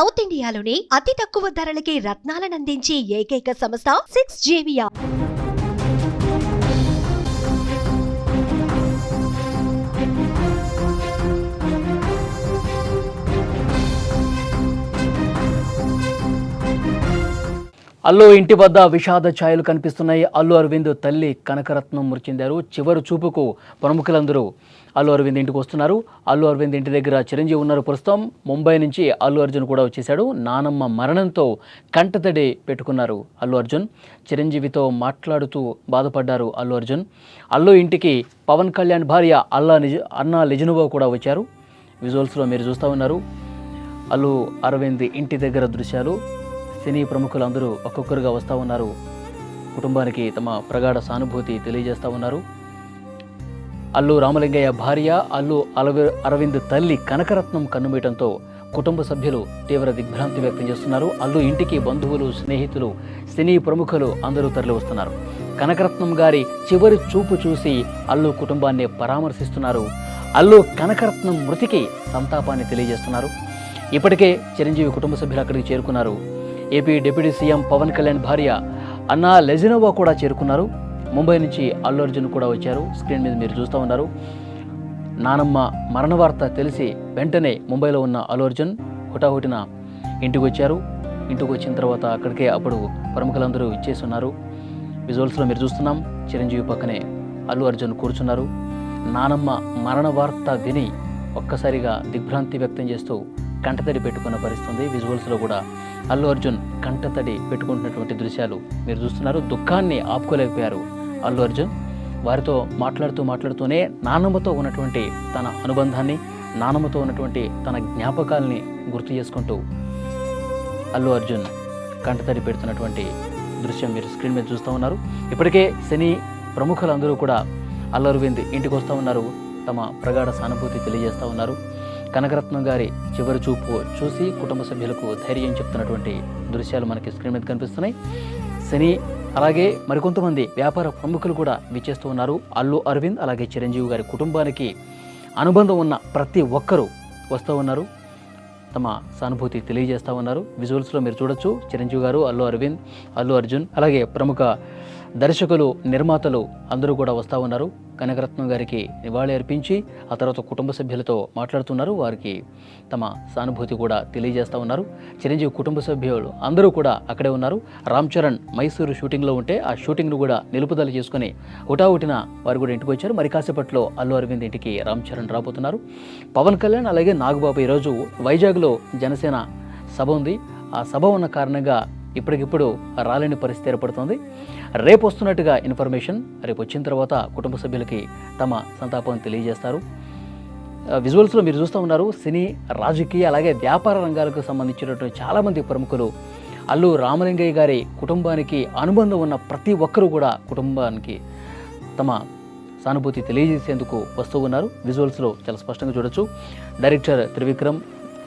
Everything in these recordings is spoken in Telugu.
సౌత్ ఇండియాలోని అతి తక్కువ ధరలకి రత్నాలనందించే ఏకైక సంస్థ సిక్స్ జేవియా అల్లు ఇంటి వద్ద విషాద ఛాయలు కనిపిస్తున్నాయి. అల్లు అరవింద్ తల్లి కనకరత్నం మృతి చెందారు చివరి చూపుకు ప్రముఖులందరూ అల్లు అరవింద్ ఇంటికి వస్తున్నారు. అల్లు అరవింద్ ఇంటి దగ్గర చిరంజీవి ఉన్నారు ప్రస్తుతం. ముంబై నుంచి అల్లు అర్జున్ కూడా వచ్చేశాడు. నానమ్మ మరణంతో కంటతడి పెట్టుకున్నారు అల్లు అర్జున్. చిరంజీవితో మాట్లాడుతూ బాధపడ్డారు అల్లు అర్జున్. అల్లు ఇంటికి పవన్ కళ్యాణ్ భార్య అల్లా నిజ అన్నా లిజనువో కూడా వచ్చారు. విజువల్స్లో మీరు చూస్తూ ఉన్నారు. అల్లు అరవింద్ ఇంటి దగ్గర దృశ్యాలు. సినీ ప్రముఖులు అందరూ ఒక్కొక్కరుగా వస్తూ ఉన్నారు. కుటుంబానికి తమ ప్రగాఢ సానుభూతి తెలియజేస్తూ ఉన్నారు. అల్లు రామలింగయ్య భార్య అల్లు అలవి అరవింద్ తల్లి కనకరత్నం కన్నుమీయటంతో కుటుంబ సభ్యులు తీవ్ర దిగ్భ్రాంతి వ్యక్తం చేస్తున్నారు. అల్లు ఇంటికి బంధువులు స్నేహితులు సినీ ప్రముఖులు అందరూ తరలి వస్తున్నారు కనకరత్నం గారి చివరి చూపు చూసి అల్లు కుటుంబాన్ని పరామర్శిస్తున్నారు. అల్లు కనకరత్నం మృతికి సంతాపాన్ని తెలియజేస్తున్నారు. ఇప్పటికే చిరంజీవి కుటుంబ సభ్యులు అక్కడికి చేరుకున్నారు. AP deputy CM Pawan Kalyan భార్య అన్నా లెజినోవా కూడా చేరుకున్నారు. ముంబై నుంచి అల్లు అర్జున్ కూడా వచ్చారు. స్క్రీన్ మీద మీరు చూస్తూ ఉన్నారు. నానమ్మ మరణ వార్త తెలిసి వెంటనే ముంబైలో ఉన్న అల్లు అర్జున్ హుటాహుటిన ఇంటికి వచ్చారు. ఇంటికి వచ్చిన తర్వాత అక్కడికే అప్పుడు ప్రముఖులందరూ ఇచ్చేసి ఉన్నారు విజువల్స్లో మీరు చూస్తున్నాం. చిరంజీవి పక్కనే అల్లు అర్జున్ కూర్చున్నారు. నానమ్మ మరణ వార్త విని ఒక్కసారిగా దిగ్భ్రాంతి వ్యక్తం చేస్తూ కంటతడి పెట్టుకున్న పరిస్థితుంది. విజువల్స్లో కూడా అల్లు అర్జున్ కంటతడి పెట్టుకుంటున్నటువంటి దృశ్యాలు మీరు చూస్తున్నారు. దుఃఖాన్ని ఆపుకోలేకపోయారు అల్లు అర్జున్. వారితో మాట్లాడుతూ మాట్లాడుతూనే నానమ్మతో ఉన్నటువంటి తన అనుబంధాన్ని నానమ్మతో ఉన్నటువంటి తన జ్ఞాపకాల్ని గుర్తు చేసుకుంటూ అల్లు అర్జున్ కంటతడి పెడుతున్నటువంటి దృశ్యం మీరు స్క్రీన్ మీద చూస్తూ ఉన్నారు. ఇప్పటికే సినీ ప్రముఖులందరూ కూడా అల్లు అరవింద్ ఇంటికి వస్తూ ఉన్నారు. తమ ప్రగాఢ సానుభూతి తెలియజేస్తూ ఉన్నారు. కనకరత్నం గారి చివరి చూపు చూసి కుటుంబ సభ్యులకు ధైర్యం చెప్తున్నటువంటి దృశ్యాలు మనకి స్క్రీన్ మీద కనిపిస్తున్నాయి. సినీ అలాగే మరికొంతమంది వ్యాపార ప్రముఖులు కూడా విచ్చేస్తూ ఉన్నారు. అల్లు అరవింద్ అలాగే చిరంజీవి గారి కుటుంబానికి అనుబంధం ఉన్న ప్రతి ఒక్కరూ వస్తూ ఉన్నారు. తమ సానుభూతి తెలియజేస్తూ ఉన్నారు. విజువల్స్లో మీరు చూడొచ్చు. చిరంజీవి గారు అల్లు అరవింద్ అల్లు అర్జున్ అలాగే ప్రముఖ దర్శకులు నిర్మాతలు అందరూ కూడా వస్తూ ఉన్నారు. కనకరత్నం గారికి నివాళి అర్పించి ఆ తర్వాత కుటుంబ సభ్యులతో మాట్లాడుతున్నారు. వారికి తమ సానుభూతి కూడా తెలియజేస్తూ ఉన్నారు. చిరంజీవి కుటుంబ సభ్యులు అందరూ కూడా అక్కడే ఉన్నారు. రామ్ చరణ్ మైసూరు షూటింగ్లో ఉంటే ఆ షూటింగ్ను కూడా నిలుపుదల చేసుకుని హుటాహుటిన వారు కూడా ఇంటికి వచ్చారు. మరి కాసేపట్లో అల్లు అరవింద్ ఇంటికి రామ్ చరణ్ రాబోతున్నారు. పవన్ కళ్యాణ్ అలాగే నాగబాబు ఈరోజు వైజాగ్లో జనసేన సభ ఉంది. ఆ సభ ఉన్న కారణంగా ఇప్పటికిప్పుడు రాలేని పరిస్థితి ఏర్పడుతుంది. రేపు వస్తున్నట్టుగా ఇన్ఫర్మేషన్ రేపు వచ్చిన తర్వాత కుటుంబ సభ్యులకి తమ సంతాపం తెలియజేస్తారు. విజువల్స్లో మీరు చూస్తూ ఉన్నారు సినీ రాజకీయ అలాగే వ్యాపార రంగాలకు సంబంధించినటువంటి చాలామంది ప్రముఖులు అల్లు రామలింగయ్య గారి కుటుంబానికి అనుబంధం ఉన్న ప్రతి ఒక్కరూ కూడా కుటుంబానికి తమ సానుభూతి తెలియజేసేందుకు వస్తూ ఉన్నారు. విజువల్స్లో చాలా స్పష్టంగా చూడొచ్చు. డైరెక్టర్ త్రివిక్రమ్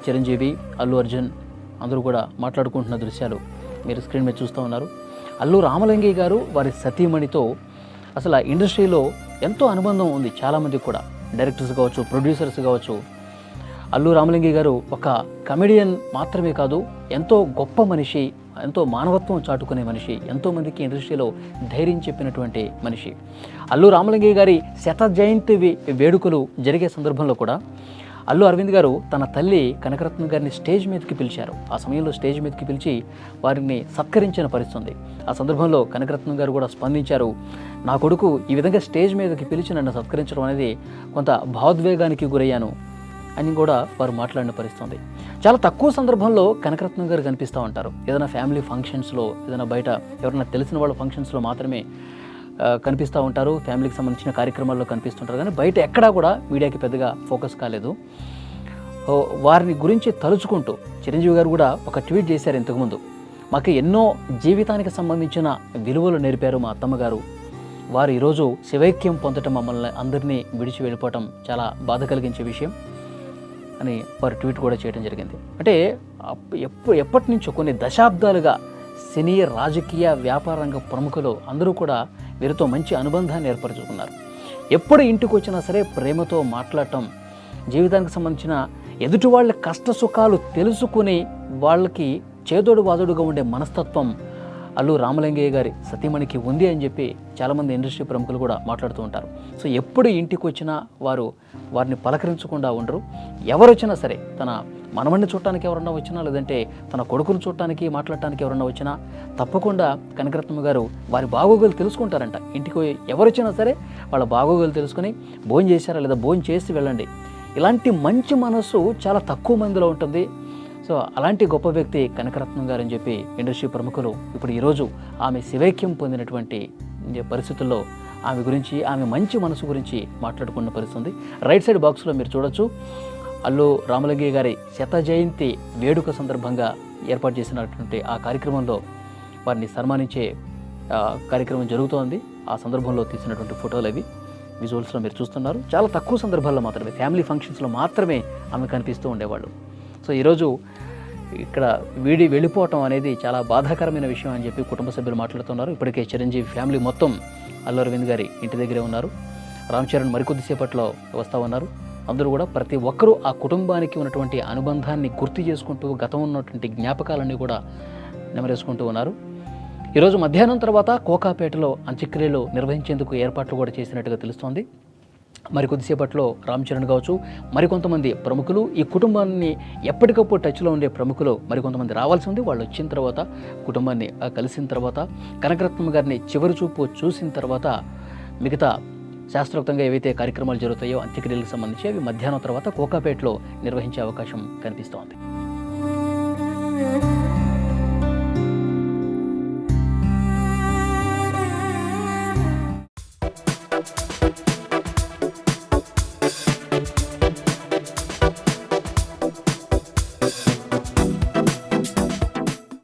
చిరంజీవి అల్లు అర్జున్ అందరూ కూడా మాట్లాడుకుంటున్న దృశ్యాలు మీరు స్క్రీన్ మీద చూస్తూ ఉన్నారు. అల్లు రామలింగయ్య గారు వారి సతీమణితో అసలు ఆ ఇండస్ట్రీలో ఎంతో అనుబంధం ఉంది చాలామందికి కూడా. డైరెక్టర్స్ కావచ్చు ప్రొడ్యూసర్స్ కావచ్చు. అల్లు రామలింగయ్య గారు ఒక కమెడియన్ మాత్రమే కాదు ఎంతో గొప్ప మనిషి ఎంతో మానవత్వం చాటుకునే మనిషి ఎంతోమందికి ఇండస్ట్రీలో ధైర్యం చెప్పినటువంటి మనిషి. అల్లు రామలింగయ్య గారి శత జయంతి వేడుకలు జరిగే సందర్భంలో కూడా అల్లు అరవింద్ గారు తన తల్లి కనకరత్నం గారిని స్టేజ్ మీదకి పిలిచారు. ఆ సమయంలో స్టేజ్ మీదకి పిలిచి వారిని సత్కరించిన పరిస్థితుంది. ఆ సందర్భంలో కనకరత్నం గారు కూడా స్పందించారు నా కొడుకు ఈ విధంగా స్టేజ్ మీదకి పిలిచి నన్ను సత్కరించడం అనేది కొంత భావోద్వేగానికి గురయ్యాను అని కూడా వారు మాట్లాడిన పరిస్థితుంది. చాలా తక్కువ సందర్భంలో కనకరత్నం గారు కనిపిస్తూ ఉంటారు. ఏదైనా ఫ్యామిలీ ఫంక్షన్స్లో ఏదైనా బయట ఎవరైనా తెలిసిన వాళ్ళ ఫంక్షన్స్లో మాత్రమే కనిపిస్తూ ఉంటారు. ఫ్యామిలీకి సంబంధించిన కార్యక్రమాల్లో కనిపిస్తుంటారు. కానీ బయట ఎక్కడా కూడా మీడియాకి పెద్దగా ఫోకస్ కాలేదు. వారిని గురించి తలుచుకుంటూ చిరంజీవి గారు కూడా ఒక ట్వీట్ చేశారు ఇంతకుముందు. మాకు ఎన్నో జీవితానికి సంబంధించిన విలువలు నేర్పారు మా అత్తమ్మగారు వారు ఈరోజు శివైక్యం పొందటం మమ్మల్ని అందరినీ విడిచి వెళ్ళిపోవటం చాలా బాధ కలిగించే విషయం అని వారు ట్వీట్ కూడా చేయడం జరిగింది. అంటే అప్- ఎప్పటి నుంచో కొన్ని దశాబ్దాలుగా సినీ రాజకీయ వ్యాపార రంగ ప్రముఖులు అందరూ కూడా వీరితో మంచి అనుబంధాన్ని ఏర్పరచుకున్నారు. ఎప్పుడు ఇంటికి వచ్చినా సరే ప్రేమతో మాట్లాడటం జీవితానికి సంబంధించిన ఎదుటి వాళ్ళ కష్ట సుఖాలు తెలుసుకుని వాళ్ళకి చేదోడు వాదుడుగా ఉండే మనస్తత్వం అల్లు రామలింగయ్య గారి సతీమణికి ఉంది అని చెప్పి చాలామంది ఇండస్ట్రీ ప్రముఖులు కూడా మాట్లాడుతూ ఉంటారు. సో ఎప్పుడు ఇంటికి వచ్చినా వారు వారిని పలకరించకుండా ఉండరు. ఎవరు వచ్చినా సరే తన మనవణ్ణి చూడటానికి ఎవరన్నా వచ్చినా లేదంటే తన కొడుకును చూడటానికి మాట్లాడటానికి ఎవరన్నా వచ్చినా తప్పకుండా కనకరత్నమ్మ గారు వారి బాగోగులు తెలుసుకుంటారంట. ఇంటికి ఎవరు వచ్చినా సరే వాళ్ళ బాగోగులు తెలుసుకుని భోజనం చేశారా లేదా భోజనం చేసి వెళ్ళండి. ఇలాంటి మంచి మనసు చాలా తక్కువ మందిలో ఉంటుంది. సో అలాంటి గొప్ప వ్యక్తి కనకరత్నం గారు అని చెప్పి ఇండస్ట్రీ ప్రముఖులు ఇప్పుడు ఈరోజు ఆమె శివైక్యం పొందినటువంటి పరిస్థితుల్లో ఆమె గురించి ఆమె మంచి మనసు గురించి మాట్లాడుకున్న పరిస్థితి ఉంది రైట్ సైడ్ బాక్స్లో మీరు చూడొచ్చు. అల్లు రామలింగయ్య గారి శత జయంతి వేడుక సందర్భంగా ఏర్పాటు చేసినటువంటి ఆ కార్యక్రమంలో వారిని సన్మానించే కార్యక్రమం జరుగుతోంది. ఆ సందర్భంలో తీసినటువంటి ఫోటోలు అవి. విజువల్స్లో మీరు చూస్తున్నారు. చాలా తక్కువ సందర్భాల్లో మాత్రమే ఫ్యామిలీ ఫంక్షన్స్లో మాత్రమే ఆమె కనిపిస్తూ ఉండేవాళ్ళు. సో ఈరోజు ఇక్కడ వీడి వెళ్ళిపోవటం అనేది చాలా బాధాకరమైన విషయం అని చెప్పి కుటుంబ సభ్యులు మాట్లాడుతున్నారు. ఇప్పటికే చిరంజీవి ఫ్యామిలీ మొత్తం అల్లు అరవింద్ గారి ఇంటి దగ్గరే ఉన్నారు. రామ్ చరణ్ మరికొద్దిసేపట్లో వస్తూ ఉన్నారు. అందరూ కూడా ప్రతి ఒక్కరూ ఆ కుటుంబానికి ఉన్నటువంటి అనుబంధాన్ని గుర్తు చేసుకుంటూ గతం ఉన్నటువంటి జ్ఞాపకాలన్నీ కూడా నెమరేసుకుంటూ ఉన్నారు. ఈరోజు మధ్యాహ్నం తర్వాత కోకాపేటలో అంత్యక్రియలు నిర్వహించేందుకు ఏర్పాట్లు కూడా చేసినట్టుగా తెలుస్తోంది. మరి కొద్దిసేపట్లో రామ్ చరణ్ కావచ్చు మరికొంతమంది ప్రముఖులు ఈ కుటుంబాన్ని ఎప్పటికప్పుడు టచ్లో ఉండే ప్రముఖులు మరికొంతమంది రావాల్సి ఉంది. వాళ్ళు వచ్చిన తర్వాత కుటుంబాన్ని ఆ, కలిసిన తర్వాత కనకరత్నం గారిని చివరి చూపు చూసిన తర్వాత మిగతా శాస్త్రోక్తంగా ఏవైతే కార్యక్రమాలు జరుగుతాయో అంత్యక్రియలకు సంబంధించి అవి మధ్యాహ్నం తర్వాత కోకాపేటలో నిర్వహించే అవకాశం కనిపిస్తోంది.